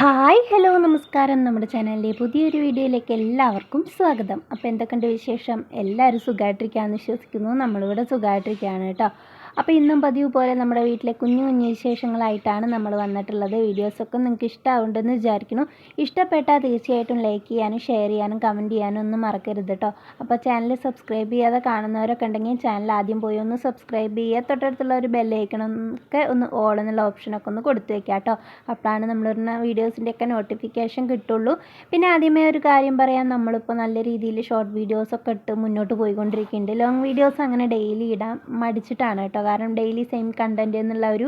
Hi hello നമസ്കാരം. നമ്മുടെ ചാനലിലെ പുതിയൊരു വീഡിയോയിലേക്ക് എല്ലാവർക്കും സ്വാഗതം. അപ്പോൾ എന്തൊക്കെയുണ്ട് വിശേഷം? എല്ലാവരും സുഖമായിട്ടിരിക്കുകയാണെന്ന് വിശ്വസിക്കുന്നു. നമ്മളിവിടെ സുഖമായിട്ടിരിക്കുകയാണ് കേട്ടോ. അപ്പോൾ ഇന്നും പതിവ് പോലെ നമ്മുടെ വീട്ടിലെ കുഞ്ഞു കുഞ്ഞു വിശേഷങ്ങളായിട്ടാണ് നമ്മൾ വന്നിട്ടുള്ളത്. വീഡിയോസൊക്കെ നിങ്ങൾക്ക് ഇഷ്ടമാവുണ്ടെന്ന് വിചാരിക്കുന്നു. ഇഷ്ടപ്പെട്ടാൽ തീർച്ചയായിട്ടും ലൈക്ക് ചെയ്യാനും ഷെയർ ചെയ്യാനും കമന്റ് ചെയ്യാനും ഒന്നും മറക്കരുത് കേട്ടോ അപ്പോൾ ചാനൽ സബ്സ്ക്രൈബ് ചെയ്യാതെ കാണുന്നവരൊക്കെ ഉണ്ടെങ്കിൽ ചാനൽ ആദ്യം പോയി ഒന്ന് സബ്സ്ക്രൈബ് ചെയ്യുക. തൊട്ടടുത്തുള്ള ഒരു ബെല്ലൈക്കണൊക്കെ ഒന്ന് ഓൾ എന്നുള്ള ഓപ്ഷനൊക്കെ ഒന്ന് കൊടുത്തു വെക്കുക കേട്ടോ അപ്പോഴാണ് നമ്മളിടുന്ന വീഡിയോസിന്റെയൊക്കെ നോട്ടിഫിക്കേഷൻ കിട്ടുള്ളൂ. പിന്നെ ആദ്യമേ ഒരു കാര്യം പറയാം. നമ്മളിപ്പോൾ നല്ല രീതിയിൽ ഷോർട്ട് വീഡിയോസൊക്കെ ഇട്ട് മുന്നോട്ട് പോയിക്കൊണ്ടിരിക്കുന്നുണ്ട്. ലോങ് വീഡിയോസ് അങ്ങനെ ഡെയിലി ഇടാം മടിച്ചിട്ടാണ് കേട്ടോ കാരണം ഡെയിലി സെയിം കണ്ടന്റ് എന്നുള്ള ഒരു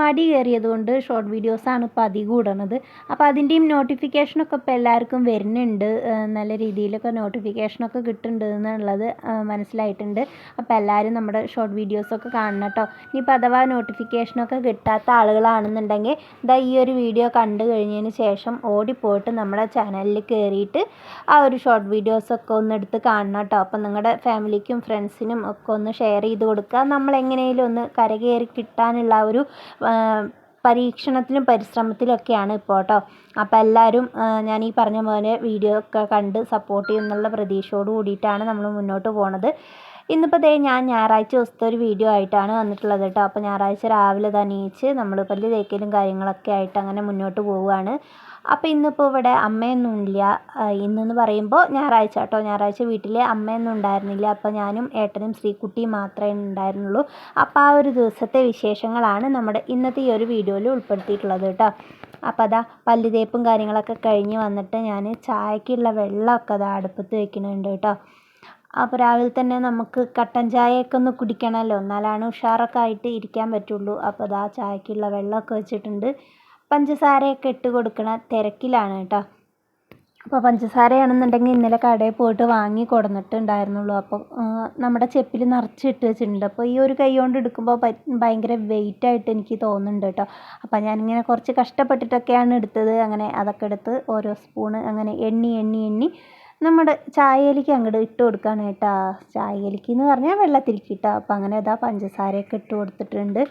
മടി കയറിയത് കൊണ്ട് ഷോർട്ട് വീഡിയോസാണ് ഇപ്പോൾ അധികം ഇടണത്. അപ്പോൾ അതിന്റെയും നോട്ടിഫിക്കേഷനൊക്കെ ഇപ്പോൾ എല്ലാവർക്കും വരുന്നുണ്ട്. നല്ല രീതിയിലൊക്കെ നോട്ടിഫിക്കേഷനൊക്കെ കിട്ടുന്നുണ്ട് എന്നുള്ളത് മനസ്സിലായിട്ടുണ്ട്. അപ്പോൾ എല്ലാവരും നമ്മുടെ ഷോർട്ട് വീഡിയോസൊക്കെ കാണണം കേട്ടോ. ഇനിയിപ്പോൾ അഥവാ നോട്ടിഫിക്കേഷനൊക്കെ കിട്ടാത്ത ആളുകളാണെന്നുണ്ടെങ്കിൽ ഇതാ ഈ ഒരു വീഡിയോ കണ്ടു കഴിഞ്ഞതിന് ശേഷം ഓടിപ്പോയിട്ട് നമ്മുടെ ചാനലിൽ കയറിയിട്ട് ആ ഒരു ഷോർട്ട് വീഡിയോസൊക്കെ ഒന്ന് എടുത്ത് കാണണം കേട്ടോ. അപ്പം നിങ്ങളുടെ ഫാമിലിക്കും ഫ്രണ്ട്സിനും ഒക്കെ ഒന്ന് ഷെയർ ചെയ്ത് കൊടുക്കുക. നമ്മൾ എങ്ങനെയും ഒന്ന് കരകയറി കിട്ടാനുള്ള ഒരു പരീക്ഷണത്തിലും പരിശ്രമത്തിലൊക്കെയാണ് ഇപ്പോൾ കേട്ടോ. അപ്പോൾ എല്ലാവരും ഞാൻ ഈ പറഞ്ഞ പോലെ വീഡിയോ ഒക്കെ കണ്ട് സപ്പോർട്ട് ചെയ്യുമെന്നുള്ള പ്രതീക്ഷയോട് കൂടിയിട്ടാണ് നമ്മൾ മുന്നോട്ട് പോണത്. ഇന്നിപ്പോൾ ദേ ഞാൻ ഞായറാഴ്ച ദിവസത്തെ ഒരു വീഡിയോ ആയിട്ടാണ് വന്നിട്ടുള്ളത് കേട്ടോ. അപ്പോൾ ഞായറാഴ്ച രാവിലെ തന്നെ നമ്മൾ പല്ല് തേക്കലും കാര്യങ്ങളൊക്കെ ആയിട്ട് അങ്ങനെ മുന്നോട്ട് പോവുകയാണ്. അപ്പോൾ ഇന്നിപ്പോൾ ഇവിടെ അമ്മയൊന്നുമില്ല. ഇന്നെന്ന് പറയുമ്പോൾ ഞായറാഴ്ച കേട്ടോ. ഞായറാഴ്ച വീട്ടിൽ അമ്മയൊന്നും ഉണ്ടായിരുന്നില്ല. അപ്പോൾ ഞാനും ഏട്ടനും ശ്രീകുട്ടിയും മാത്രമേ ഉണ്ടായിരുന്നുള്ളൂ. അപ്പോൾ ആ ഒരു ദിവസത്തെ വിശേഷങ്ങളാണ് നമ്മുടെ ഇന്നത്തെ ഈ ഒരു വീഡിയോയിൽ ഉൾപ്പെടുത്തിയിട്ടുള്ളത് കേട്ടോ. അപ്പോൾ അതാ പല്ല് തേപ്പും കാര്യങ്ങളൊക്കെ കഴിഞ്ഞ് വന്നിട്ട് ഞാൻ ചായക്കുള്ള വെള്ളമൊക്കെ അതാ അടുപ്പത്ത് വെക്കുന്നുണ്ട് കേട്ടോ. അപ്പോൾ രാവിലെ തന്നെ നമുക്ക് കട്ടൻ ചായയൊക്കെ ഒന്ന് കുടിക്കണമല്ലോ എന്നാലാണ് ഉഷാറൊക്കെ ആയിട്ട് ഇരിക്കാൻ പറ്റുള്ളൂ. അപ്പോൾ അതാ ചായക്കുള്ള വെള്ളമൊക്കെ വെച്ചിട്ടുണ്ട്. പഞ്ചസാരയൊക്കെ ഇട്ട് കൊടുക്കണ തിരക്കിലാണ് കേട്ടോ. അപ്പോൾ പഞ്ചസാരയാണെന്നുണ്ടെങ്കിൽ ഇന്നലെ കടയിൽ പോയിട്ട് വാങ്ങി കൊടുന്നിട്ടുണ്ടായിരുന്നുള്ളൂ. അപ്പോൾ നമ്മുടെ ചെപ്പിൽ നിറച്ചിട്ട് വെച്ചിട്ടുണ്ട്. അപ്പോൾ ഈ ഒരു കൈ കൊണ്ട് എടുക്കുമ്പോൾ ഭയങ്കര വെയിറ്റ് ആയിട്ട് എനിക്ക് തോന്നുന്നുണ്ട് കേട്ടോ. അപ്പോൾ ഞാനിങ്ങനെ കുറച്ച് കഷ്ടപ്പെട്ടിട്ടൊക്കെയാണ് എടുത്തത്. അങ്ങനെ അതൊക്കെ എടുത്ത് ഓരോ സ്പൂണ് അങ്ങനെ എണ്ണി എണ്ണി എണ്ണി നമ്മുടെ ചായയിലേക്ക് അങ്ങോട്ട് ഇട്ട് കൊടുക്കുകയാണ് കേട്ടോ. ചായയിലേക്ക് എന്ന് പറഞ്ഞാൽ വെള്ളത്തിലേക്ക് കേട്ടോ അപ്പോൾ അങ്ങനെ ഇതാ പഞ്ചസാരയൊക്കെ ഇട്ട് കൊടുത്തിട്ടുണ്ട്.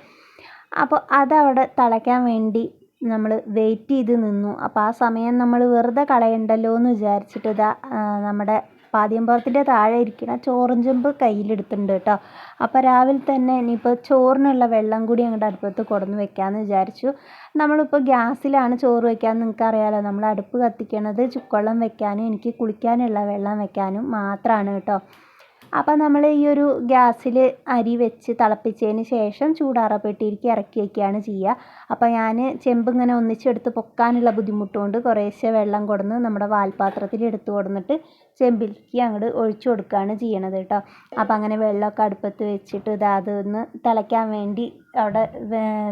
അപ്പോൾ അതവിടെ തിളയ്ക്കാൻ വേണ്ടി നമ്മൾ വെയിറ്റ് ചെയ്ത് നിന്നു. അപ്പം ആ സമയം നമ്മൾ വെറുതെ കളയണ്ടല്ലോ എന്ന് വിചാരിച്ചിട്ട് ഇതാ നമ്മുടെ പാതിയമ്പുറത്തിന്റെ താഴെ ഇരിക്കുന്ന ചോറും ചെമ്പ് കയ്യിലെടുത്തിട്ടുണ്ട് കേട്ടോ. അപ്പോൾ രാവിലെ തന്നെ ഇനിയിപ്പോൾ ചോറിനുള്ള വെള്ളം കൂടി അങ്ങോട്ട് അടുപ്പത്ത് കൊടുന്ന് വെക്കാമെന്ന് വിചാരിച്ചു. നമ്മളിപ്പോൾ ഗ്യാസിലാണ് ചോറ് വെക്കാൻ നിങ്ങൾക്ക് അറിയാലോ നമ്മൾ അടുപ്പ് കത്തിക്കണത് ചുക്കുവെള്ളം വെക്കാനും എനിക്ക് കുളിക്കാനുള്ള വെള്ളം വെക്കാനും മാത്രമാണ് കേട്ടോ. അപ്പോൾ നമ്മൾ ഈ ഒരു ഗ്യാസിൽ അരി വെച്ച് തിളപ്പിച്ചതിന് ശേഷം ചൂടാറപ്പെട്ടിരിക്ക് ഇറക്കി വയ്ക്കുകയാണ് ചെയ്യുക. അപ്പോൾ ഞാൻ ചെമ്പ് ഇങ്ങനെ ഒന്നിച്ചെടുത്ത് പൊക്കാനുള്ള ബുദ്ധിമുട്ടുകൊണ്ട് കുറേശ്ശെ വെള്ളം കൊടുന്ന് നമ്മുടെ വാൽപ്പാത്രത്തിൽ എടുത്ത് കൊടുന്നിട്ട് ചെമ്പിലേക്ക് അങ്ങോട്ട് ഒഴിച്ചു കൊടുക്കുകയാണ് ചെയ്യണത് കേട്ടോ. അപ്പോൾ അങ്ങനെ വെള്ളമൊക്കെ അടുപ്പത്ത് വെച്ചിട്ട് ഇത് അതൊന്ന് തിളയ്ക്കാൻ വേണ്ടി അവിടെ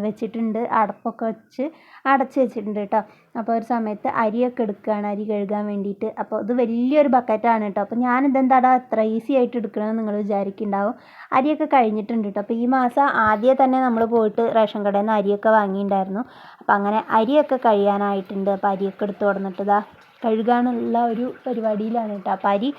വെച്ചിട്ടുണ്ട്. അടപ്പൊക്കെ വെച്ച് അടച്ച് വെച്ചിട്ടുണ്ട് കേട്ടോ. അപ്പോൾ ഒരു സമയത്ത് അരിയൊക്കെ എടുക്കുകയാണ്. അരി കഴുകാൻ വേണ്ടിയിട്ട്. അപ്പോൾ ഇത് വലിയൊരു ബക്കറ്റാണ് കേട്ടോ. അപ്പോൾ ഞാനിതെന്താടാ അത്ര ഈസി ആയിട്ട് എടുക്കണമെന്ന് നിങ്ങൾ വിചാരിക്കുന്നുണ്ടാവും. അരിയൊക്കെ കഴിഞ്ഞിട്ടുണ്ട് കേട്ടോ. അപ്പോൾ ഈ മാസം ആദ്യം തന്നെ നമ്മൾ പോയിട്ട് റേഷൻ കടയിൽ നിന്ന് അരിയൊക്കെ വാങ്ങിയിട്ടുണ്ടായിരുന്നു. അപ്പോൾ അങ്ങനെ അരിയൊക്കെ കഴിയാനായിട്ടുണ്ട്. അപ്പോൾ അരിയൊക്കെ എടുത്ത് കൊടുന്നിട്ട് ഇതാ കഴുകാനുള്ള ഒരു പരിപാടിയിലാണ് കേട്ടോ. അപ്പോൾ അരി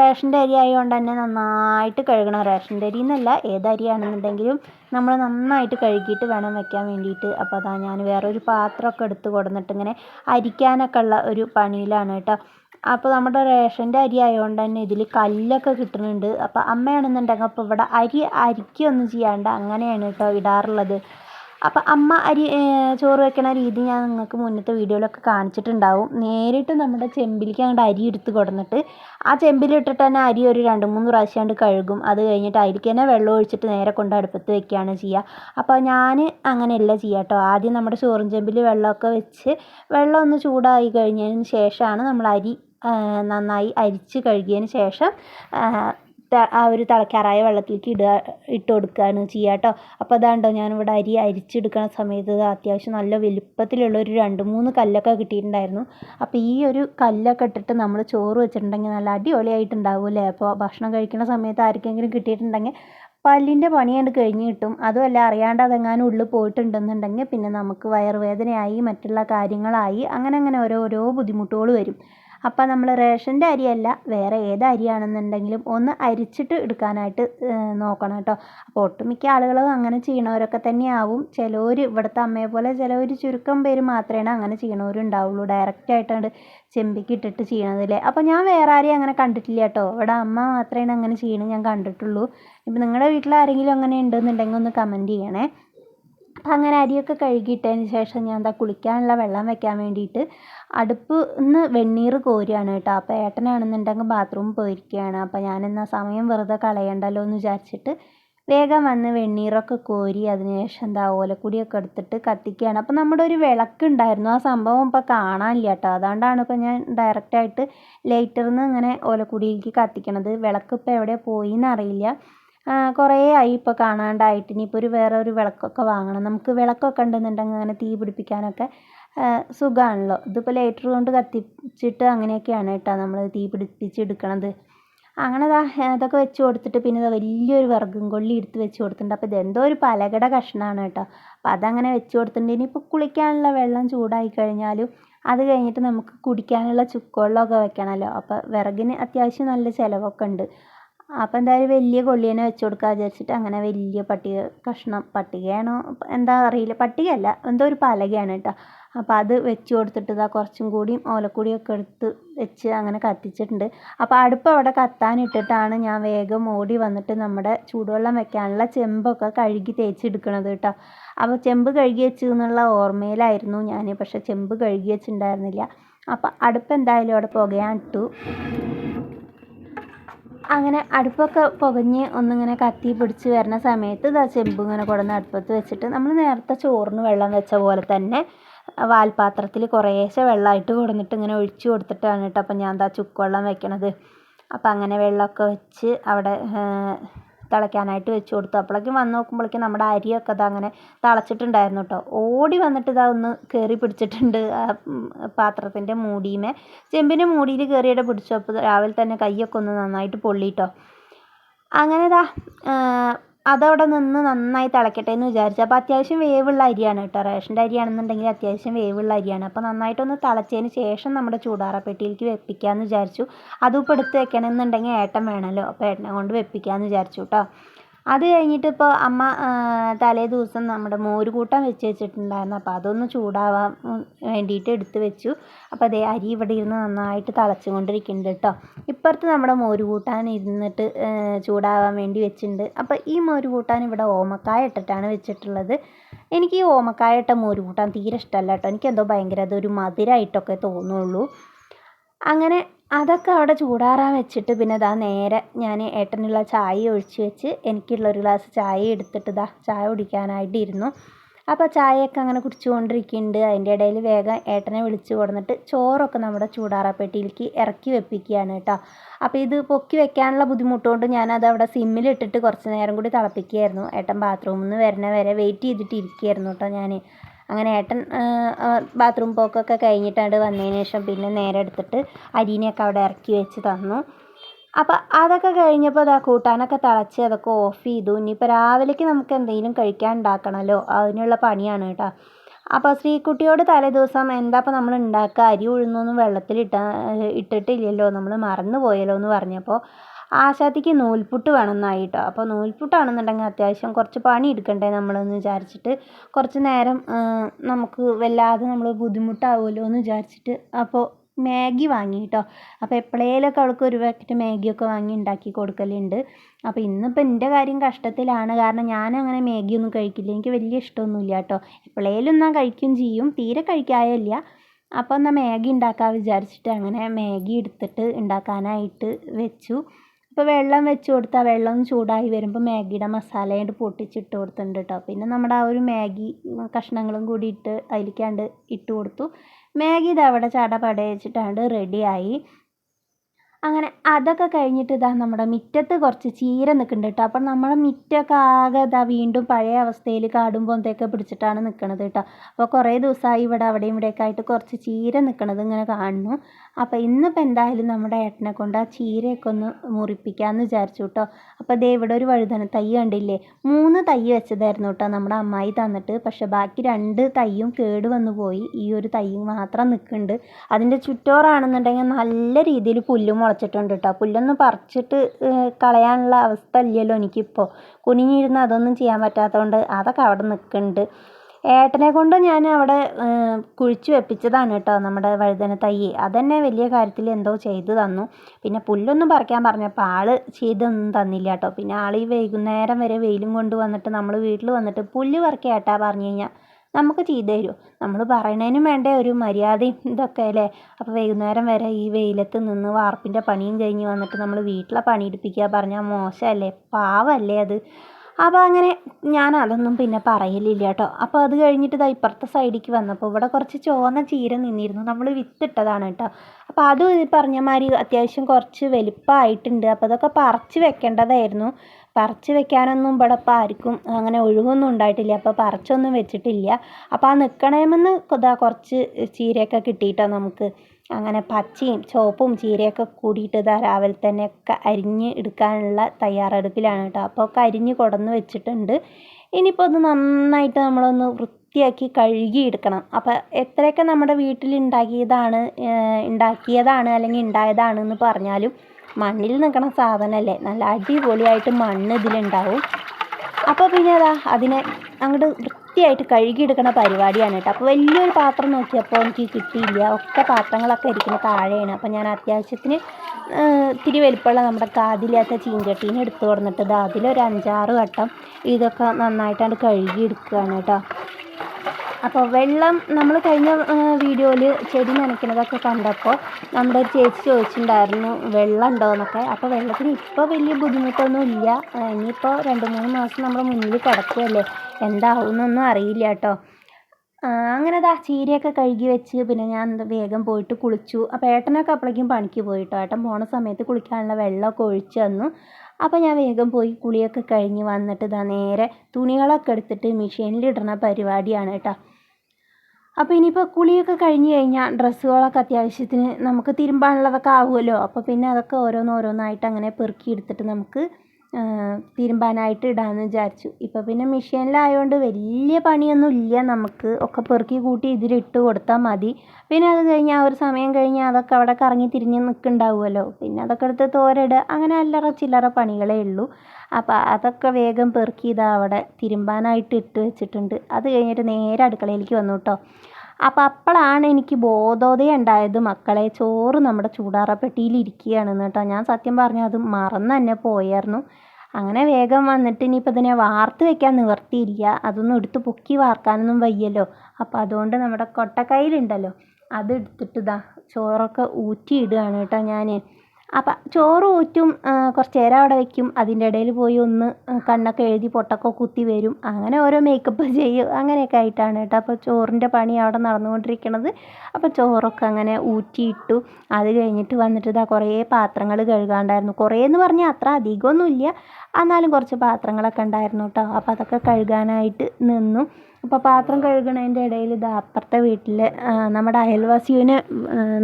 റേഷന്റെ അരി ആയതുകൊണ്ട് തന്നെ നന്നായിട്ട് കഴുകണം. റേഷന്റെ അരി എന്നല്ല ഏത് അരിയാണെന്നുണ്ടെങ്കിലും നമ്മൾ നന്നായിട്ട് കഴുകിയിട്ട് വേണം വെക്കാൻ വേണ്ടിയിട്ട്. അപ്പോൾ അതാ ഞാൻ വേറൊരു പാത്രമൊക്കെ എടുത്ത് കൊടുന്നിട്ട് ഇങ്ങനെ അരിക്കാനൊക്കെ ഉള്ള ഒരു പണിയിലാണ് കേട്ടോ. അപ്പോൾ നമ്മുടെ റേഷന്റെ അരി ആയതുകൊണ്ട് തന്നെ ഇതിൽ കല്ലൊക്കെ കിട്ടുന്നുണ്ട്. അപ്പോൾ അമ്മയാണെന്നുണ്ടെങ്കിൽ അപ്പോൾ ഇവിടെ അരി അരിക്കൊന്നും ചെയ്യാണ്ട് അങ്ങനെയാണ് കേട്ടോ ഇടാറുള്ളത്. അപ്പോൾ അമ്മ അരി ചോറ് വെക്കണ രീതി ഞാൻ നിങ്ങൾക്ക് മുന്നത്തെ വീഡിയോയിലൊക്കെ കാണിച്ചിട്ടുണ്ടാവും. നേരിട്ട് നമ്മുടെ ചെമ്പിലേക്ക് അങ്ങോട്ട് അരി എടുത്ത് കൊടുന്നിട്ട് ആ ചെമ്പിലിട്ടിട്ട് തന്നെ അരി ഒരു രണ്ട് മൂന്ന് പ്രാവശ്യം കൊണ്ട് കഴുകും. അത് കഴിഞ്ഞിട്ട് അതിലേക്ക് തന്നെ വെള്ളം ഒഴിച്ചിട്ട് നേരെ കൊണ്ട് അടുപ്പത്ത് വെക്കുകയാണ് ചെയ്യുക. അപ്പോൾ ഞാൻ അങ്ങനെയല്ല ചെയ്യുക കേട്ടോ. ആദ്യം നമ്മുടെ ചോറും ചെമ്പിൽ വെള്ളമൊക്കെ വെച്ച് വെള്ളം ഒന്ന് ചൂടായി കഴിഞ്ഞതിന് ശേഷമാണ് നമ്മൾ അരി നന്നായി അരിച്ച് കഴുകിയതിന് ശേഷം ആ, ഒരു തിളയ്ക്കാറായ വെള്ളത്തിലേക്ക് ഇടുക ഇട്ട് കൊടുക്കുകയാണ് ചെയ്യുക കേട്ടോ. അപ്പോൾ അതാണ്ടോ ഞാനിവിടെ അരി അരിച്ചെടുക്കണ സമയത്ത് അത്യാവശ്യം നല്ല വലിപ്പത്തിലുള്ള ഒരു രണ്ട് മൂന്ന് കല്ലൊക്കെ കിട്ടിയിട്ടുണ്ടായിരുന്നു. അപ്പോൾ ഈ ഒരു കല്ലൊക്കെ ഇട്ടിട്ട് നമ്മൾ ചോറ് വെച്ചിട്ടുണ്ടെങ്കിൽ നല്ല അടിപൊളിയായിട്ടുണ്ടാവും അപ്പോൾ ഭക്ഷണം കഴിക്കുന്ന സമയത്ത് ആർക്കെങ്കിലും കിട്ടിയിട്ടുണ്ടെങ്കിൽ പല്ലിന്റെ പണിയാണ്ട് കഴിഞ്ഞ് കിട്ടും. അതുമല്ല അറിയാണ്ട് അതെങ്ങാനും ഉള്ളിൽ പോയിട്ടുണ്ടെന്നുണ്ടെങ്കിൽ പിന്നെ നമുക്ക് വയറുവേദനയായി മറ്റുള്ള കാര്യങ്ങളായി അങ്ങനെ അങ്ങനെ ഓരോരോ ഓരോ ബുദ്ധിമുട്ടുകൾ വരും. അപ്പോൾ നമ്മൾ റേഷന്റെ അരിയല്ല വേറെ ഏത് അരിയാണെന്നുണ്ടെങ്കിലും ഒന്ന് അരിച്ചിട്ട് എടുക്കാനായിട്ട് നോക്കണം കേട്ടോ. അപ്പോൾ ഒട്ടുമിക്ക ആളുകളും അങ്ങനെ ചെയ്യണവരൊക്കെ തന്നെയാവും. ചിലവർ ഇവിടുത്തെ അമ്മയെ പോലെ ചിലവർ ചുരുക്കം പേര് മാത്രമേ അങ്ങനെ ചെയ്യണവരുണ്ടാവുള്ളൂ. ഡയറക്റ്റ് ആയിട്ടാണ് ചെമ്പിക്ക് ഇട്ടിട്ട് ചെയ്യണതല്ലേ. അപ്പോൾ ഞാൻ വേറെ ആരെയും അങ്ങനെ കണ്ടിട്ടില്ല കേട്ടോ. ഇവിടെ അമ്മ മാത്രമേ അങ്ങനെ ചെയ്യണത് ഞാൻ കണ്ടിട്ടുള്ളൂ. ഇപ്പം നിങ്ങളുടെ വീട്ടിൽ ആരെങ്കിലും അങ്ങനെ ഉണ്ടെന്നുണ്ടെങ്കിൽ ഒന്ന് കമന്റ് ചെയ്യണേ. അങ്ങനെ അരിയൊക്കെ കഴുകിയിട്ടതിന് ശേഷം ഞാൻ എന്താ കുളിക്കാനുള്ള വെള്ളം വെക്കാൻ വേണ്ടിയിട്ട് അടുപ്പ് നിന്ന് വെണ്ണീർ കോരുകയാണ് കേട്ടോ. അപ്പോൾ ഏട്ടനാണെന്നുണ്ടെങ്കിൽ ബാത്റൂമിൽ പോയിരിക്കുകയാണ്. അപ്പോൾ ഞാനെന്നാൽ സമയം വെറുതെ കളയണ്ടല്ലോ എന്ന് വിചാരിച്ചിട്ട് വേഗം വന്ന് വെണ്ണീറൊക്കെ കോരി അതിന് ശേഷം എന്താ ഓലക്കുടിയൊക്കെ എടുത്തിട്ട് കത്തിക്കുകയാണ്. അപ്പോൾ നമ്മുടെ ഒരു വിളക്കുണ്ടായിരുന്നു. ആ സംഭവം ഇപ്പോൾ കാണാനില്ല കേട്ടോ. അതുകൊണ്ടാണ് ഇപ്പോൾ ഞാൻ ഡയറക്റ്റായിട്ട് ലൈറ്ററിൽ നിന്ന് ഇങ്ങനെ ഓലക്കുടിയിലേക്ക് കത്തിക്കണത്. വിളക്ക് ഇപ്പോൾ എവിടെ പോയി എന്നറിയില്ല കുറേ ആയി ഇപ്പോൾ കാണാണ്ടായിട്ട്. ഇനിയിപ്പോൾ ഒരു വേറെ ഒരു വിളക്കൊക്കെ വാങ്ങണം. നമുക്ക് വിളക്കൊക്കെ ഉണ്ടെന്നുണ്ടെങ്കിൽ അങ്ങനെ തീ പിടിപ്പിക്കാനൊക്കെ സുഖമാണല്ലോ ഇതിപ്പോൾ ലൈറ്റർ കൊണ്ട് കത്തിച്ചിട്ട് അങ്ങനെയൊക്കെയാണ് കേട്ടോ നമ്മൾ തീ പിടിപ്പിച്ചെടുക്കണത്. അങ്ങനെ ദാ അതൊക്കെ വെച്ച് കൊടുത്തിട്ട് പിന്നെ ദാ വലിയൊരു വിറകും കൊള്ളി എടുത്ത് വെച്ച് കൊടുത്തിട്ടുണ്ട്. അപ്പോൾ ഇതെന്തോ ഒരു പലകട കഷ്ണമാണ് കേട്ടോ. അപ്പോൾ അതങ്ങനെ വെച്ച് കൊടുത്തിട്ടുണ്ട്. ഇനിയിപ്പോൾ കുളിക്കാനുള്ള വെള്ളം ചൂടായി കഴിഞ്ഞാലും അത് കഴിഞ്ഞിട്ട് നമുക്ക് കുടിക്കാനുള്ള ചുക്കുവെള്ളമൊക്കെ വെക്കണമല്ലോ അപ്പോൾ വിറകിന് അത്യാവശ്യം നല്ല ചിലവൊക്കെ ഉണ്ട്. അപ്പോൾ എന്തായാലും വലിയ കൊള്ളി തന്നെ വെച്ച് കൊടുക്കുക വിചാരിച്ചിട്ട് അങ്ങനെ വലിയ പട്ടിക കഷ്ണം പട്ടികയാണോ? എന്താ അറിയില്ല. പട്ടികയല്ല എന്തോ ഒരു പലകയാണ് കേട്ടോ. അപ്പോൾ അത് വെച്ച് കൊടുത്തിട്ട് ഇതാ കുറച്ചും കൂടിയും ഓലക്കൂടിയൊക്കെ എടുത്ത് വെച്ച് അങ്ങനെ കത്തിച്ചിട്ടുണ്ട്. അപ്പോൾ അടുപ്പ് അവിടെ കത്താനിട്ടിട്ടാണ് ഞാൻ വേഗം ഓടി വന്നിട്ട് നമ്മുടെ ചൂടുവെള്ളം വെക്കാനുള്ള ചെമ്പൊക്കെ കഴുകി തേച്ചെടുക്കണത് കേട്ടോ. അപ്പോൾ ചെമ്പ് കഴുകി വെച്ചു എന്നുള്ള ഓർമ്മയിലായിരുന്നു ഞാൻ പക്ഷേ ചെമ്പ് കഴുകി വെച്ചിട്ടുണ്ടായിരുന്നില്ല. അപ്പോൾ അടുപ്പ് എന്തായാലും അവിടെ പുകയാൻ ഇട്ടു. അങ്ങനെ അടുപ്പൊക്കെ പുകഞ്ഞ് ഒന്നിങ്ങനെ കത്തി പിടിച്ച് വരുന്ന സമയത്ത് ഇതാ ചെമ്പ് ഇങ്ങനെ കൊണ്ടുവന്ന് അടുപ്പത്ത് വെച്ചിട്ട് നമ്മൾ നേരത്തെ ചോറിന് വെള്ളം വെച്ച പോലെ തന്നെ വാൽപാത്രത്തിൽ കുറേശ്ശെ വെള്ളമായിട്ട് കൊടുന്നിട്ട് ഇങ്ങനെ ഒഴിച്ച് കൊടുത്തിട്ടാണ് കേട്ടോ. അപ്പം ഞാൻ എന്താ ചുക്കുവെള്ളം വെക്കണത്. അപ്പം അങ്ങനെ വെള്ളമൊക്കെ വെച്ച് അവിടെ തിളയ്ക്കാനായിട്ട് വെച്ച് കൊടുത്തു. അപ്പോഴേക്കും വന്ന് നോക്കുമ്പോഴേക്കും നമ്മുടെ അരിയൊക്കെ അത് അങ്ങനെ തിളച്ചിട്ടുണ്ടായിരുന്നു കേട്ടോ. ഓടി വന്നിട്ട് ഇതാ ഒന്ന് കയറി പിടിച്ചിട്ടുണ്ട് ആ പാത്രത്തിന്റെ മൂടിയുമേ. ചെമ്പിന്റെ മൂടിയിൽ കയറിയിട്ട് പിടിച്ചു. അപ്പോൾ രാവിലെ തന്നെ കൈയൊക്കെ ഒന്ന് നന്നായിട്ട് പൊള്ളിയിട്ടോ അങ്ങനെ ഇതാ അതവിടെ നിന്ന് നന്നായി തിളക്കട്ടെ എന്ന് വിചാരിച്ചു. അപ്പോൾ അത്യാവശ്യം വേവുള്ള അരിയാണ് കേട്ടോ. റേഷന്റെ അരിയാണെന്നുണ്ടെങ്കിൽ അത്യാവശ്യം വേവുള്ള അരിയാണ്. അപ്പോൾ നന്നായിട്ടൊന്ന് തിളച്ചതിന് ശേഷം നമ്മുടെ ചൂടാറപ്പെട്ടിയിലേക്ക് വെപ്പിക്കാമെന്ന് വിചാരിച്ചു. അതും ഇപ്പോൾ എടുത്ത് വെക്കണമെന്നുണ്ടെങ്കിൽ ഏട്ടൻ വേണമല്ലോ. അപ്പോൾ ഏട്ടനെ കൊണ്ട് വെപ്പിക്കാമെന്ന് വിചാരിച്ചു കേട്ടോ. അത് കഴിഞ്ഞിട്ട് ഇപ്പോൾ അമ്മ തലേ ദിവസം നമ്മുടെ മോര് കൂട്ടാൻ വെച്ച് വെച്ചിട്ടുണ്ടായിരുന്നു. അപ്പോൾ അതൊന്ന് ചൂടാവാൻ വേണ്ടിയിട്ട് എടുത്ത് വെച്ചു. അപ്പോൾ അതേ അരി ഇവിടെ ഇരുന്ന് നന്നായിട്ട് തിളച്ചുകൊണ്ടിരിക്കുന്നുണ്ട് കേട്ടോ. ഇപ്പുറത്ത് നമ്മുടെ മോര് കൂട്ടാൻ ഇരുന്നിട്ട് ചൂടാവാൻ വേണ്ടി വെച്ചിട്ടുണ്ട്. അപ്പോൾ ഈ മോര് കൂട്ടാൻ ഇവിടെ ഓമക്കായ ഇട്ടിട്ടാണ് വെച്ചിട്ടുള്ളത്. എനിക്ക് ഈ ഓമക്കായ ഇട്ട മോര് കൂട്ടാൻ തീരെ ഇഷ്ടമല്ല കേട്ടോ. എനിക്കെന്തോ ഭയങ്കര അതൊരു മധുരമായിട്ടൊക്കെ തോന്നുള്ളൂ. അങ്ങനെ അതൊക്കെ അവിടെ ചൂടാറാൻ വെച്ചിട്ട് പിന്നെ ഇതാ നേരെ ഞാൻ ഏട്ടനുള്ള ചായ ഒഴിച്ച് വെച്ച് എനിക്കുള്ള ഒരു ഗ്ലാസ് ചായ എടുത്തിട്ട് ഇതാ ചായ കുടിക്കാനായിട്ട് ഇരുന്നു അപ്പോൾ ചായയൊക്കെ അങ്ങനെ കുടിച്ചുകൊണ്ടിരിക്കുന്നുണ്ട്. അതിന്റെ ഇടയിൽ വേഗം ഏട്ടനെ വിളിച്ച് കൊടുന്നിട്ട് ചോറൊക്കെ നമ്മുടെ ചൂടാറാപ്പെട്ടിയിലേക്ക് ഇറക്കി വെപ്പിക്കുകയാണ് കേട്ടോ. അപ്പോൾ ഇത് പൊക്കി വെക്കാനുള്ള ബുദ്ധിമുട്ടുകൊണ്ട് ഞാനത് അവിടെ സിമ്മിലിട്ടിട്ട് കുറച്ച് നേരം കൂടി തിളപ്പിക്കുകയായിരുന്നു. ഏട്ടൻ ബാത്റൂമിൽ നിന്ന് വരണ വരെ വെയിറ്റ് ചെയ്തിട്ട് ഇരിക്കുകയായിരുന്നു കേട്ടോ ഞാൻ അങ്ങനെ ഏട്ടൻ ബാത്റൂം പോക്കൊക്കെ കഴിഞ്ഞിട്ടാണ് വന്നതിന് ശേഷം പിന്നെ നേരെ എടുത്തിട്ട് അരീനെയൊക്കെ അവിടെ ഇറക്കി വെച്ച് തന്നു. അപ്പോൾ അതൊക്കെ കഴിഞ്ഞപ്പോൾ അതാ കൂട്ടാനൊക്കെ തിളച്ച് അതൊക്കെ ഓഫ് ചെയ്തു. ഇനിയിപ്പോൾ രാവിലേക്ക് നമുക്ക് എന്തെങ്കിലും കഴിക്കാൻ ഉണ്ടാക്കണമല്ലോ അതിനുള്ള പണിയാണ് കേട്ടോ. അപ്പോൾ ശ്രീക്കുട്ടിയോട് തലേ ദിവസം എന്താ ഇപ്പോൾ നമ്മൾ ഉണ്ടാക്കുക? അരി ഉഴുന്നൊന്നും വെള്ളത്തിലിട്ട ഇട്ടിട്ടില്ലല്ലോ. നമ്മൾ മറന്നു പോയല്ലോ എന്ന് പറഞ്ഞപ്പോൾ ആശാത്തിക്ക് നൂൽപുട്ട് വേണമെന്നായി കേട്ടോ അപ്പോൾ നൂൽപുട്ടാണെന്നുണ്ടെങ്കിൽ അത്യാവശ്യം കുറച്ച് പണി എടുക്കണ്ടേ നമ്മളെന്ന് വിചാരിച്ചിട്ട്. കുറച്ച് നേരം നമുക്ക് വല്ലാതെ നമ്മൾ ബുദ്ധിമുട്ടാവുമല്ലോ എന്ന് വിചാരിച്ചിട്ട്. അപ്പോൾ മാഗി വാങ്ങി കേട്ടോ അപ്പോൾ എപ്പോഴേലൊക്കെ അവൾക്ക് ഒരു പാക്കറ്റ് മാഗിയൊക്കെ വാങ്ങി ഉണ്ടാക്കി കൊടുക്കലുണ്ട്. അപ്പോൾ ഇന്നിപ്പോൾ എന്റെ കാര്യം കഷ്ടത്തിലാണ്. കാരണം ഞാൻ അങ്ങനെ മാഗിയൊന്നും കഴിക്കില്ല. എനിക്ക് വലിയ ഇഷ്ടമൊന്നുമില്ല കേട്ടോ. എപ്പോഴേലും ഞാൻ കഴിക്കും ചെയ്യും. തീരെ കഴിക്കായല്ല അപ്പോൾ എന്നാൽ മാഗി ഉണ്ടാക്കാൻ വിചാരിച്ചിട്ട് അങ്ങനെ മാഗി എടുത്തിട്ട് ഉണ്ടാക്കാനായിട്ട് വെച്ചു. ഇപ്പോൾ വെള്ളം വെച്ച് കൊടുത്താൽ വെള്ളം ചൂടായി വരുമ്പോൾ മാഗിയുടെ മസാല അങ്ങോട്ട് പൊട്ടിച്ചിട്ട് കൊടുത്തിട്ടുണ്ട് കേട്ടോ പിന്നെ നമ്മുടെ ആ ഒരു മാഗി കഷ്ണങ്ങളും കൂടി ഇട്ട് അതിലേക്കാണ്ട് ഇട്ട് കൊടുത്തു. മാഗി ഇത് അവിടെ ചട പടയച്ചിട്ടാണ്ട് റെഡിയായി അങ്ങനെ അതൊക്കെ കഴിഞ്ഞിട്ട് ഇതാ നമ്മുടെ മുറ്റത്ത് കുറച്ച് ചീര നിൽക്കുന്നുണ്ട് കേട്ടോ അപ്പം നമ്മുടെ മുറ്റമൊക്കെ ആകെ ഇതാ വീണ്ടും പഴയ അവസ്ഥയിൽ കാടും പിടിച്ചിട്ടാണ് നിൽക്കുന്നത് കേട്ടോ അപ്പോൾ കുറേ ദിവസമായി ഇവിടെ അവിടെയും ഇവിടെയൊക്കെ ആയിട്ട് കുറച്ച് ചീര നിൽക്കുന്നത് ഇങ്ങനെ കാണുന്നു. അപ്പോൾ ഇന്നിപ്പോൾ എന്തായാലും നമ്മുടെ ഏട്ടനെ കൊണ്ട് ആ ചീരയൊക്കെ ഒന്ന് മുറിപ്പിക്കാമെന്ന് വിചാരിച്ചു കേട്ടോ അപ്പോൾ ദേ ഇവിടെ ഒരു വഴുതന തൈ കണ്ടില്ലേ? മൂന്ന് തൈ വെച്ചതായിരുന്നു കേട്ടോ നമ്മുടെ അമ്മായി തന്നിട്ട്. പക്ഷെ ബാക്കി രണ്ട് തൈയും കേട് വന്നു പോയി. ഈ ഒരു തൈ മാത്രം നിൽക്കുന്നുണ്ട് അതിന്റെ ചുറ്റോറാണെന്നുണ്ടെങ്കിൽ നല്ല രീതിയിൽ പുല്ല് മുളച്ചിട്ടുണ്ട് കേട്ടോ പുല്ലൊന്നും പറിച്ചിട്ട് കളയാനുള്ള അവസ്ഥ ഇല്ലല്ലോ എനിക്കിപ്പോൾ കുനിഞ്ഞിരുന്ന് അതൊന്നും ചെയ്യാൻ പറ്റാത്തതുകൊണ്ട് അതൊക്കെ അവിടെ നിൽക്കുന്നുണ്ട് ഏട്ടനെ കൊണ്ട് ഞാൻ അവിടെ കുഴിച്ച് വെപ്പിച്ചതാണ് കേട്ടോ നമ്മുടെ വഴുതന തൈ അതന്നെ വലിയ കാര്യത്തിൽ എന്തോ ചെയ്തു തന്നു. പിന്നെ പുല്ലൊന്നും പറിക്കാൻ പറഞ്ഞപ്പോൾ ആൾ ചെയ്തൊന്നും തന്നില്ല കേട്ടോ. പിന്നെ ആൾ ഈ വൈകുന്നേരം വരെ വെയിലും കൊണ്ട് വന്നിട്ട് നമ്മൾ വീട്ടിൽ വന്നിട്ട് പുല്ല് പറിക്കുക ഏട്ടാ പറഞ്ഞു കഴിഞ്ഞാൽ നമുക്ക് ചെയ്തു തരും. നമ്മൾ പറയണതിനും വേണ്ട ഒരു മര്യാദയും ഇതൊക്കെ അല്ലേ? അപ്പോൾ വൈകുന്നേരം വരെ ഈ വെയിലത്ത് നിന്ന് വാർപ്പിന്റെ പണിയും കഴിഞ്ഞ് വന്നിട്ട് നമ്മൾ വീട്ടിലെ പണി എടുപ്പിക്കുക പറഞ്ഞാൽ മോശമല്ലേ? പാവമല്ലേ അത്? അപ്പോൾ അങ്ങനെ ഞാൻ അതൊന്നും പിന്നെ പറയലില്ല കേട്ടോ. അപ്പോൾ അത് കഴിഞ്ഞിട്ട് ഇതാ ഇപ്പുറത്തെ സൈഡിലേക്ക് വന്നപ്പോൾ ഇവിടെ കുറച്ച് ചുവന്ന ചീര നിന്നിരുന്നു. നമ്മൾ വിത്തിട്ടതാണ് കേട്ടോ. അപ്പോൾ അത് പറഞ്ഞ മാതിരി അത്യാവശ്യം കുറച്ച് വലിപ്പമായിട്ടുണ്ട്. അപ്പോൾ അതൊക്കെ പറിച്ച് വെക്കേണ്ടതായിരുന്നു. പറിച്ച് വെക്കാനൊന്നും ഇവിടെ ഇപ്പം ആർക്കും അങ്ങനെ ഒഴിവൊന്നും ഉണ്ടായിട്ടില്ല. അപ്പോൾ പറിച്ചൊന്നും വെച്ചിട്ടില്ല. അപ്പോൾ ആ നിൽക്കണേമെന്ന് ഇതാ കുറച്ച് ചീരയൊക്കെ കിട്ടിയിട്ടോ നമുക്ക്. അങ്ങനെ പച്ചയും ചുവപ്പും ചീരയൊക്കെ കൂടിയിട്ട് ഇതാ രാവിലെ തന്നെ ഒക്കെ അരിഞ്ഞ് എടുക്കാനുള്ള തയ്യാറെടുപ്പിലാണ് കേട്ടോ. അപ്പോൾ ഒക്കെ അരിഞ്ഞ് കൊടന്ന് വെച്ചിട്ടുണ്ട്. ഇനിയിപ്പോൾ അത് നന്നായിട്ട് നമ്മളൊന്ന് വൃത്തിയാക്കി കഴുകി എടുക്കണം. അപ്പോൾ എത്രയൊക്കെ നമ്മുടെ വീട്ടിൽ ഉണ്ടാക്കിയതാണ് ഉണ്ടാക്കിയതാണ് അല്ലെങ്കിൽ ഉണ്ടായതാണ് എന്ന് പറഞ്ഞാലും മണ്ണിൽ നിൽക്കണ സാധനമല്ലേ? നല്ല അടിപൊളിയായിട്ട് മണ്ണ് ഇതിലുണ്ടാവും. അപ്പോൾ പിന്നെ അതാ അതിനെ അങ്ങോട്ട് വൃത്തിയായിട്ട് കഴുകിയെടുക്കുന്ന പരിപാടിയാണ് കേട്ടോ. അപ്പോൾ വലിയൊരു പാത്രം നോക്കിയപ്പോൾ എനിക്ക് കിട്ടിയില്ല. ഒക്കെ പാത്രങ്ങളൊക്കെ ഇരിക്കുന്ന താഴെയാണ്. അപ്പോൾ ഞാൻ അത്യാവശ്യത്തിന് ഇത്തിരി വലിപ്പമുള്ള നമ്മുടെ കാതില്ലാത്ത ചീഞ്ചട്ടീനെ എടുത്തു കൊടുത്തിട്ട് അതിലൊരു അഞ്ചാറ് വട്ടം ഇതൊക്കെ നന്നായിട്ടാണ് കഴുകിയെടുക്കുകയാണ് കേട്ടോ. അപ്പോൾ വെള്ളം നമ്മൾ കഴിഞ്ഞ വീഡിയോയിൽ ചെടി നനയ്ക്കുന്നതൊക്കെ കണ്ടപ്പോൾ നമ്മുടെ ഒരു ചേച്ചി ചോദിച്ചിട്ടുണ്ടായിരുന്നു വെള്ളം ഉണ്ടോ എന്നൊക്കെ അപ്പോൾ വെള്ളത്തിന് ഇപ്പോൾ വലിയ ബുദ്ധിമുട്ടൊന്നും ഇല്ല. ഇനിയിപ്പോൾ രണ്ട് മൂന്ന് മാസം നമ്മുടെ മുന്നിൽ കിടക്കുകയല്ലേ എന്താവുമെന്നൊന്നും അറിയില്ല കേട്ടോ. അങ്ങനെ അതാ ചീരയൊക്കെ കഴുകി വെച്ച് പിന്നെ ഞാൻ വേഗം പോയിട്ട് കുളിച്ചു. അപ്പോൾ ഏട്ടനൊക്കെ അപ്പോഴേക്കും പണിക്ക് പോയിട്ടോ. ഏട്ടൻ പോണ സമയത്ത് കുളിക്കാനുള്ള വെള്ളമൊക്കെ ഒഴിച്ച് തന്നു. അപ്പോൾ ഞാൻ വേഗം പോയി കുളിയൊക്കെ കഴിഞ്ഞ് വന്നിട്ട് ഇതാ നേരെ തുണികളൊക്കെ എടുത്തിട്ട് മെഷീനിൽ ഇടുന്ന പരിപാടിയാണ് കേട്ടോ. അപ്പോൾ ഇനിയിപ്പോൾ കുളിയൊക്കെ കഴിഞ്ഞ് കഴിഞ്ഞാൽ ഡ്രസ്സുകളൊക്കെ അത്യാവശ്യത്തിന് നമുക്ക് തിരുമ്പാനുള്ളതൊക്കെ ആവുമല്ലോ. അപ്പോൾ പിന്നെ അതൊക്കെ ഓരോന്നോരോന്നായിട്ട് അങ്ങനെ പെറുക്കി എടുത്തിട്ട് നമുക്ക് തിരുമ്പാനായിട്ട് ഇടാമെന്ന് വിചാരിച്ചു. ഇപ്പോൾ പിന്നെ മെഷീനിലായതുകൊണ്ട് വലിയ പണിയൊന്നും ഇല്ല നമുക്ക്. ഒക്കെ പെറുക്കി കൂട്ടി ഇതിലിട്ട് കൊടുത്താൽ മതി. പിന്നെ അത് കഴിഞ്ഞ് ആ ഒരു സമയം കഴിഞ്ഞ് അതൊക്കെ അവിടെ കറങ്ങി തിരിഞ്ഞ് നിൽക്കുന്നുണ്ടാവുമല്ലോ പിന്നെ അതൊക്കെ എടുത്ത് തോരയിടുക അങ്ങനെ അല്ലറ ചില്ലറ പണികളേ ഉള്ളൂ. അപ്പോൾ അതൊക്കെ വേഗം പെറുക്കി അവിടെ തിരുമ്പാനായിട്ട് ഇട്ട് വെച്ചിട്ടുണ്ട്. അത് കഴിഞ്ഞിട്ട് നേരെ അടുക്കളയിലേക്ക് വന്നു കേട്ടോ. അപ്പോൾ അപ്പോഴാണ് എനിക്ക് ബോധോദയം ഉണ്ടായത് മക്കളെ. ചോറ് നമ്മുടെ ചൂടാറപ്പെട്ടിയിൽ ഇരിക്കുകയാണെന്ന് കേട്ടോ. ഞാൻ സത്യം പറഞ്ഞു അത് മറന്ന് തന്നെ പോയായിരുന്നു. അങ്ങനെ വേഗം വന്നിട്ട് ഇനിയിപ്പോൾ ഇതിനെ വാർത്ത് വെക്കാൻ നിവർത്തിയില്ല. അതൊന്നും എടുത്ത് പൊക്കി വാർക്കാനൊന്നും വയ്യല്ലോ. അപ്പോൾ അതുകൊണ്ട് നമ്മുടെ കൊട്ടക്കൈയിലുണ്ടല്ലോ. അതെടുത്തിട്ട് ഇതാ ചോറൊക്കെ ഊറ്റിയിടുകയാണ് കേട്ടോ ഞാൻ അപ്പം ചോറ് ഊറ്റും കുറച്ച് നേരം അവിടെ വയ്ക്കും അതിന്റെ ഇടയിൽ പോയി ഒന്ന് കണ്ണൊക്കെ എഴുതി പൊട്ടൊക്കെ കുത്തി വരും. അങ്ങനെ ഓരോ മേക്കപ്പ് ചെയ്യും. അങ്ങനെയൊക്കെ ആയിട്ടാണ് കേട്ടോ. അപ്പോൾ ചോറിന്റെ പണി അവിടെ നടന്നുകൊണ്ടിരിക്കണത്. അപ്പോൾ ചോറൊക്കെ അങ്ങനെ ഊറ്റിയിട്ടു അത് കഴിഞ്ഞിട്ട് വന്നിട്ട് ഇതാ കുറേ പാത്രങ്ങൾ കഴുകാണ്ടായിരുന്നു. കുറേ എന്ന് പറഞ്ഞാൽ അത്ര അധികമൊന്നുമില്ല. എന്നാലും കുറച്ച് പാത്രങ്ങളൊക്കെ ഉണ്ടായിരുന്നു കേട്ടോ. അപ്പോൾ അതൊക്കെ കഴുകാനായിട്ട് നിന്നു. അപ്പോൾ പാത്രം കഴുകണതിന്റെ ഇടയിൽ ഇതാ അപ്പുറത്തെ വീട്ടിൽ നമ്മുടെ അയൽവാസിനെ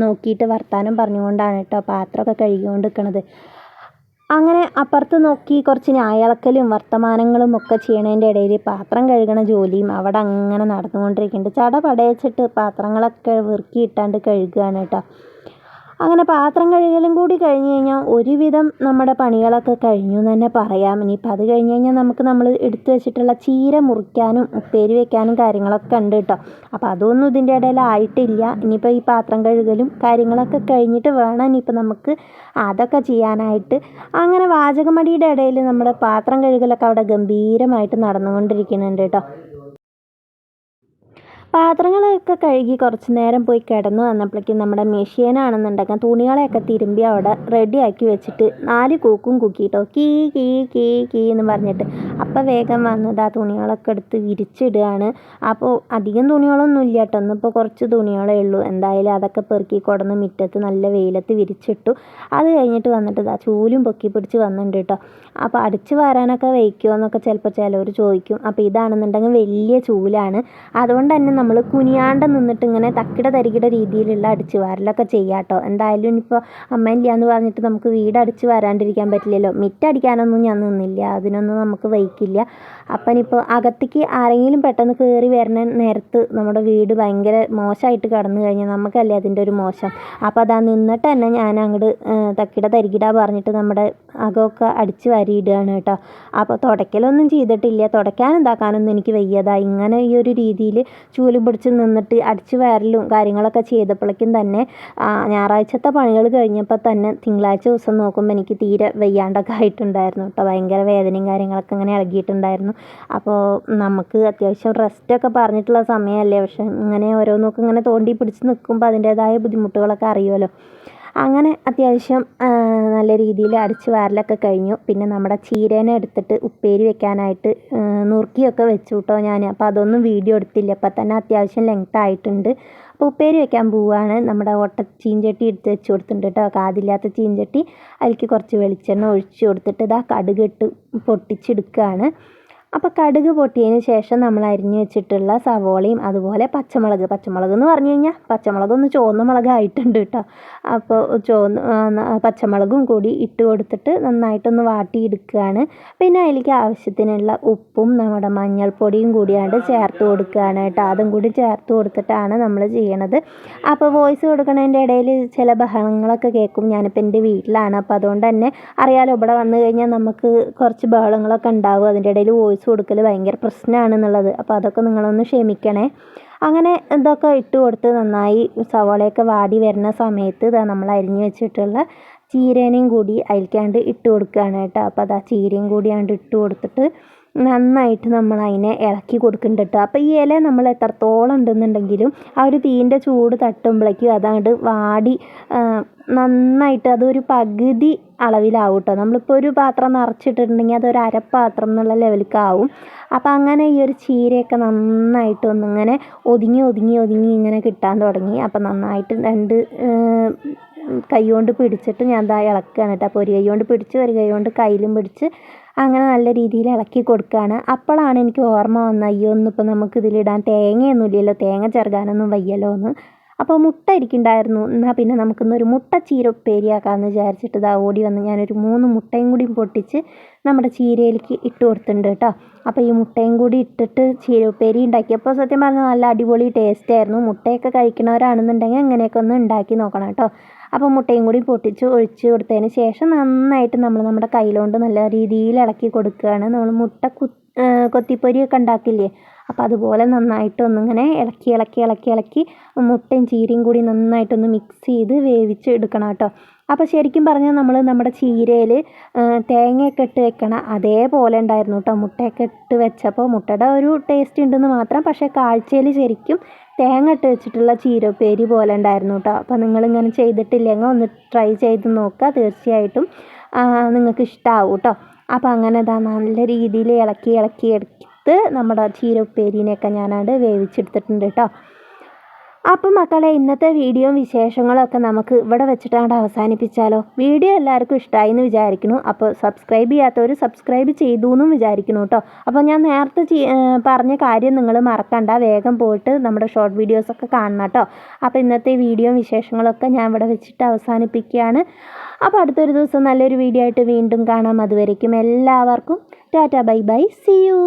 നോക്കിയിട്ട് വർത്താനം പറഞ്ഞുകൊണ്ടാണ് കേട്ടോ പാത്രമൊക്കെ കഴുകിക്കൊണ്ട് നിൽക്കണത് അങ്ങനെ അപ്പുറത്ത് നോക്കി കുറച്ച് ന്യായളക്കലും വർത്തമാനങ്ങളും ഒക്കെ ചെയ്യണതിന്റെ ഇടയിൽ പാത്രം കഴുകണ ജോലിയും അവിടെ അങ്ങനെ നടന്നുകൊണ്ടിരിക്കുന്നുണ്ട്. ചട പടയച്ചിട്ട് പാത്രങ്ങളൊക്കെ വെറുക്കിയിട്ടാണ്ട് കഴുകുകയാണ് കേട്ടോ. അങ്ങനെ പാത്രം കഴുകലും കൂടി കഴിഞ്ഞ് കഴിഞ്ഞാൽ ഒരുവിധം നമ്മുടെ പണികളൊക്കെ കഴിഞ്ഞു എന്ന് തന്നെ പറയാം. ഇനിയിപ്പോൾ അത് കഴിഞ്ഞ് കഴിഞ്ഞാൽ നമുക്ക് നമ്മൾ എടുത്തു വെച്ചിട്ടുള്ള ചീര മുറിക്കാനും ഉപ്പേരി വെക്കാനും കാര്യങ്ങളൊക്കെ ഉണ്ട് കേട്ടോ. അപ്പോൾ അതൊന്നും ഇതിന്റെ ഇടയിൽ ആയിട്ടില്ല. ഇനിയിപ്പോൾ ഈ പാത്രം കഴുകലും കാര്യങ്ങളൊക്കെ കഴിഞ്ഞിട്ട് വേണം ഇനിയിപ്പോൾ നമുക്ക് അതൊക്കെ ചെയ്യാനായിട്ട്. അങ്ങനെ വാചകമടിയുടെ ഇടയിൽ നമ്മുടെ പാത്രം കഴുകലൊക്കെ അവിടെ ഗംഭീരമായിട്ട് നടന്നുകൊണ്ടിരിക്കുന്നുണ്ട് കേട്ടോ. പാത്രങ്ങളൊക്കെ കഴുകി കുറച്ച് നേരം പോയി കിടന്നു വന്നപ്പോഴേക്കും നമ്മുടെ മെഷീനാണെന്നുണ്ടെങ്കിൽ തുണികളെയൊക്കെ തിരുമ്പി അവിടെ റെഡിയാക്കി വെച്ചിട്ട് നാല് കൂക്കും കുക്കിയിട്ടോ കീ കീ കീ കീ എന്ന് പറഞ്ഞിട്ട്. അപ്പോൾ വേഗം വന്നത് ആ തുണികളൊക്കെ എടുത്ത് വിരിച്ചിടുകയാണ്. അപ്പോൾ അധികം തുണികളൊന്നും ഇല്ല കേട്ടോ ഒന്നിപ്പോൾ കുറച്ച് തുണികളേ ഉള്ളൂ. എന്തായാലും അതൊക്കെ പെറുക്കി കൊടന്ന് മുറ്റത്ത് നല്ല വെയിലത്ത് വിരിച്ചിട്ടു. അത് കഴിഞ്ഞിട്ട് വന്നിട്ട് ഇതാ ചൂലും പൊക്കി പിടിച്ച് വന്നിട്ടുണ്ട് കേട്ടോ. അപ്പോൾ അടിച്ച് വാരാനൊക്കെ വയ്ക്കുമോ എന്നൊക്കെ ചിലപ്പോൾ ചിലവർ ചോദിക്കും. അപ്പോൾ ഇതാണെന്നുണ്ടെങ്കിൽ വലിയ ചൂലാണ്. അതുകൊണ്ട് തന്നെ നമ്മൾ കുനിയാണ്ട് നിന്നിട്ട് ഇങ്ങനെ തക്കിട തരികിട രീതിയിലുള്ള അടിച്ചു വാരലൊക്കെ ചെയ്യാം കേട്ടോ എന്തായാലും ഇനിയിപ്പോൾ അമ്മയില്ല എന്ന് പറഞ്ഞിട്ട് നമുക്ക് വീട് അടിച്ച് വരാണ്ടിരിക്കാൻ പറ്റില്ലല്ലോ. മിറ്റടിക്കാനൊന്നും ഞാൻ നിന്നില്ല. അതിനൊന്നും നമുക്ക് വയ്ക്കില്ല അപ്പം ഇനിയിപ്പോൾ അകത്തേക്ക് ആരെങ്കിലും പെട്ടെന്ന് കയറി വരുന്ന നേരത്ത് നമ്മുടെ വീട് ഭയങ്കര മോശമായിട്ട് കടന്നു കഴിഞ്ഞാൽ നമുക്കല്ലേ അതിന്റെ ഒരു മോശം. അപ്പോൾ അതാ നിന്നിട്ട് തന്നെ ഞാൻ അങ്ങോട്ട് തക്കിട തരികിട പറഞ്ഞിട്ട് നമ്മുടെ അകമൊക്കെ അടിച്ച് വാരിയിടുകയാണ് കേട്ടോ. അപ്പോൾ തുടയ്ക്കലൊന്നും ചെയ്തിട്ടില്ല. തുടയ്ക്കാൻ എന്താക്കാനൊന്നും എനിക്ക് വയ്യതാ. ഇങ്ങനെ ഈ ഒരു രീതിയിൽ ചൂൽ പിടിച്ച് നിന്നിട്ട് അടിച്ച് വയറലും കാര്യങ്ങളൊക്കെ ചെയ്തപ്പോഴേക്കും തന്നെ ഞായറാഴ്ചത്തെ പണികൾ കഴിഞ്ഞപ്പോൾ തന്നെ തിങ്കളാഴ്ച ദിവസം നോക്കുമ്പോൾ എനിക്ക് തീരെ വയ്യാണ്ടൊക്കെ ആയിട്ടുണ്ടായിരുന്നു കേട്ടോ. ഭയങ്കര വേദനയും കാര്യങ്ങളൊക്കെ ഇങ്ങനെ ഇളകിയിട്ടുണ്ടായിരുന്നു. അപ്പോൾ നമുക്ക് അത്യാവശ്യം റെസ്റ്റൊക്കെ പറഞ്ഞിട്ടുള്ള സമയമല്ലേ. പക്ഷെ ഇങ്ങനെ ഓരോന്നൊക്കെ ഇങ്ങനെ തോണ്ടി പിടിച്ച് നിൽക്കുമ്പോൾ അതിന്റേതായ ബുദ്ധിമുട്ടുകളൊക്കെ അറിയുമല്ലോ. അങ്ങനെ അത്യാവശ്യം നല്ല രീതിയിൽ അരച്ച് വാരലൊക്കെ കഴിഞ്ഞു. പിന്നെ നമ്മുടെ ചീരേനെ എടുത്തിട്ട് ഉപ്പേരി വെക്കാനായിട്ട് നുറുക്കിയൊക്കെ വെച്ചു കേട്ടോ ഞാൻ അപ്പോൾ അതൊന്നും വീഡിയോ എടുത്തില്ല. അപ്പോൾ തന്നെ അത്യാവശ്യം ലെങ്ത് ആയിട്ടുണ്ട്. അപ്പോൾ ഉപ്പേരി വെക്കാൻ പോവുകയാണ് നമ്മുടെ ഒട്ട ചീഞ്ചട്ടി എടുത്ത് വെച്ച് കൊടുത്തിട്ടുണ്ട് കേട്ടോ കാതില്ലാത്ത ചീഞ്ചട്ടി. അതിലേക്ക് കുറച്ച് വെളിച്ചെണ്ണ ഒഴിച്ച് കൊടുത്തിട്ട് ഇതാ കടുകിട്ട് പൊട്ടിച്ചെടുക്കുകയാണ് അപ്പോൾ കടുക് പൊട്ടിയതിന് ശേഷം നമ്മൾ അരിഞ്ഞു വെച്ചിട്ടുള്ള സവോളയും അതുപോലെ പച്ചമുളക്. പച്ചമുളക് എന്ന് പറഞ്ഞു കഴിഞ്ഞാൽ പച്ചമുളകൊന്ന് ചുവന്ന മുളകായിട്ടുണ്ട് കേട്ടോ. അപ്പോൾ ചുവന്ന പച്ചമുളകും കൂടി ഇട്ട് കൊടുത്തിട്ട് നന്നായിട്ടൊന്ന് വാട്ടിയെടുക്കുകയാണ്. പിന്നെ അതിലേക്ക് ആവശ്യത്തിനുള്ള ഉപ്പും നമ്മുടെ മഞ്ഞൾപ്പൊടിയും കൂടിയാണ്ട് ചേർത്ത് കൊടുക്കുകയാണ് കേട്ടോ. അതും കൂടി ചേർത്ത് കൊടുത്തിട്ടാണ് നമ്മൾ ചെയ്യണത്. അപ്പോൾ വോയിസ് കൊടുക്കുന്നതിന്റെ ഇടയിൽ ചില ബഹളങ്ങളൊക്കെ കേൾക്കും. ഞാനിപ്പോൾ എന്റെ വീട്ടിലാണ്. അപ്പോൾ അതുകൊണ്ട് തന്നെ അറിയാലോ ഇവിടെ വന്നു കഴിഞ്ഞാൽ നമുക്ക് കുറച്ച് ബഹളങ്ങളൊക്കെ ഉണ്ടാവും. അതിന്റെ ഇടയിൽ വോയിസ് കൊടുക്കൽ ഭയങ്കര പ്രശ്നമാണെന്നുള്ളത് അപ്പോൾ അതൊക്കെ നിങ്ങളൊന്ന് ക്ഷമിക്കണേ. അങ്ങനെ ഇതൊക്കെ ഇട്ട് കൊടുത്ത് നന്നായി സവോളയൊക്കെ വാടി വരുന്ന സമയത്ത് ഇതാ നമ്മൾ അരിഞ്ഞ് വെച്ചിട്ടുള്ള ചീരേനയും കൂടി അതിലേക്കാണ്ട് ഇട്ട് കൊടുക്കുകയാണ് കേട്ടോ. അപ്പോൾ അതാ ചീരയും കൂടിയാണ്ട് ഇട്ട് കൊടുത്തിട്ട് നന്നായിട്ട് നമ്മൾ അതിനെ ഇളക്കി കൊടുക്കുന്നുണ്ട്. കേട്ടോ അപ്പോൾ ഈ ഇല നമ്മൾ എത്രത്തോളം ഉണ്ടെന്നുണ്ടെങ്കിലും ആ ഒരു തീന്റെ ചൂട് തട്ടുമ്പോഴേക്കും അതങ്ങോട്ട് വാടി നന്നായിട്ട് അതൊരു പകുതി അളവിലാവും കേട്ടോ നമ്മളിപ്പോൾ ഒരു പാത്രം നിറച്ചിട്ടിട്ടുണ്ടെങ്കിൽ അതൊരു അരപ്പാത്രം എന്നുള്ള ലെവലിലേക്കാവും അപ്പോൾ അങ്ങനെ ഈ ഒരു ചീരയൊക്കെ നന്നായിട്ട് ഒന്നിങ്ങനെ ഒതുങ്ങി ഒതുങ്ങി ഒതുങ്ങി ഇങ്ങനെ കിട്ടാൻ തുടങ്ങി. അപ്പോൾ നന്നായിട്ട് രണ്ട് കൈ കൊണ്ട് പിടിച്ചിട്ട് ഞാൻ ദാ ഇളക്കുകയാണ് കേട്ടോ അപ്പോൾ ഒരു കൈ കൊണ്ട് പിടിച്ച് ഒരു കൈ കൊണ്ട് കയ്യിലും പിടിച്ച് അങ്ങനെ നല്ല രീതിയിൽ ഇളക്കി കൊടുക്കുകയാണ്. അപ്പോഴാണ് എനിക്ക് ഓർമ്മ വന്നത് അയ്യോ ഒന്നിപ്പോൾ നമുക്ക് ഇതിലിടാൻ തേങ്ങയൊന്നും ഇല്ലല്ലോ തേങ്ങ ചെറുകാനൊന്നും വയ്യല്ലോ എന്ന് അപ്പോൾ മുട്ട ഇരിക്കുന്നുണ്ടായിരുന്നു. എന്നാൽ പിന്നെ നമുക്കിന്നൊരു മുട്ട ചീര ഉപ്പേരിയാക്കാമെന്ന് വിചാരിച്ചിട്ട് ഇതാ ഓടി വന്ന് ഞാനൊരു മൂന്ന് മുട്ടയും കൂടി പൊട്ടിച്ച് നമ്മുടെ ചീരയിലേക്ക് ഇട്ട് കൊടുത്തിട്ടുണ്ട് കേട്ടോ. അപ്പോൾ ഈ മുട്ടയും കൂടി ഇട്ടിട്ട് ചീര ഉപ്പേരി ഉണ്ടാക്കിയപ്പോൾ സത്യം പറഞ്ഞാൽ നല്ല അടിപൊളി ടേസ്റ്റ് ആയിരുന്നു. മുട്ടയൊക്കെ കഴിക്കണവരാണെന്നുണ്ടെങ്കിൽ അങ്ങനെയൊക്കെ ഒന്ന് ഉണ്ടാക്കി നോക്കണം കേട്ടോ. അപ്പോൾ മുട്ടയും കൂടി പൊട്ടിച്ച് ഒഴിച്ച് കൊടുത്തതിന് ശേഷം നന്നായിട്ട് നമ്മൾ നമ്മുടെ കയ്യിലോണ്ട് നല്ല രീതിയിൽ ഇളക്കി കൊടുക്കുകയാണ്. നമ്മൾ മുട്ട കു കൊത്തിപ്പൊരിയൊക്കെ ഉണ്ടാക്കില്ലേ? അപ്പോൾ അതുപോലെ നന്നായിട്ട് ഒന്നിങ്ങനെ ഇളക്കി ഇളക്കി ഇളക്കി ഇളക്കി മുട്ടയും ചീരയും കൂടി നന്നായിട്ടൊന്ന് മിക്സ് ചെയ്ത് വേവിച്ച് എടുക്കണം കേട്ടോ. അപ്പോൾ ശരിക്കും പറഞ്ഞാൽ നമ്മൾ നമ്മുടെ ചീരയിൽ തേങ്ങയൊക്കെ ഇട്ട് വെക്കണ അതേപോലെ ഉണ്ടായിരുന്നു കേട്ടോ. മുട്ടയൊക്കെ ഇട്ട് വെച്ചപ്പോൾ മുട്ടയുടെ ഒരു ടേസ്റ്റ് ഉണ്ടെന്ന് മാത്രം പക്ഷേ കാഴ്ചയിൽ ശരിക്കും തേങ്ങ ഇട്ട് വെച്ചിട്ടുള്ള ചീരപ്പേരി പോലെ ഉണ്ടായിരുന്നു കേട്ടോ. അപ്പോൾ നിങ്ങളിങ്ങനെ ചെയ്തിട്ടില്ലെങ്കിൽ ഒന്ന് ട്രൈ ചെയ്ത് നോക്കുക. തീർച്ചയായിട്ടും നിങ്ങൾക്ക് ഇഷ്ടമാവും കേട്ടോ. അപ്പോൾ അങ്ങനെ ഇതാ നല്ല രീതിയിൽ ഇളക്കി ഇളക്കി എടുത്ത് നമ്മുടെ ചീര ഉപ്പേരിനെയൊക്കെ ഞാനത് വേവിച്ചെടുത്തിട്ടുണ്ട് കേട്ടോ. അപ്പം മക്കളെ ഇന്നത്തെ വീഡിയോയും വിശേഷങ്ങളൊക്കെ നമുക്ക് ഇവിടെ വെച്ചിട്ടാണ് അവസാനിപ്പിച്ചാലോ? വീഡിയോ എല്ലാവർക്കും ഇഷ്ടമായി എന്ന് വിചാരിക്കുന്നു. അപ്പോൾ സബ്സ്ക്രൈബ് ചെയ്യാത്തവർ സബ്സ്ക്രൈബ് ചെയ്തു എന്നും വിചാരിക്കുന്നു കേട്ടോ. അപ്പോൾ ഞാൻ നേരത്തെ പറഞ്ഞ കാര്യം നിങ്ങൾ മറക്കണ്ട. വേഗം പോയിട്ട് നമ്മുടെ ഷോർട്ട് വീഡിയോസൊക്കെ കാണണം കേട്ടോ. അപ്പോൾ ഇന്നത്തെ വീഡിയോയും വിശേഷങ്ങളൊക്കെ ഞാൻ ഇവിടെ വെച്ചിട്ട് അവസാനിപ്പിക്കുകയാണ്. അപ്പോൾ അടുത്തൊരു ദിവസം നല്ലൊരു വീഡിയോ ആയിട്ട് വീണ്ടും കാണാം. അതുവരേക്കും എല്ലാവർക്കും tata bye bye see you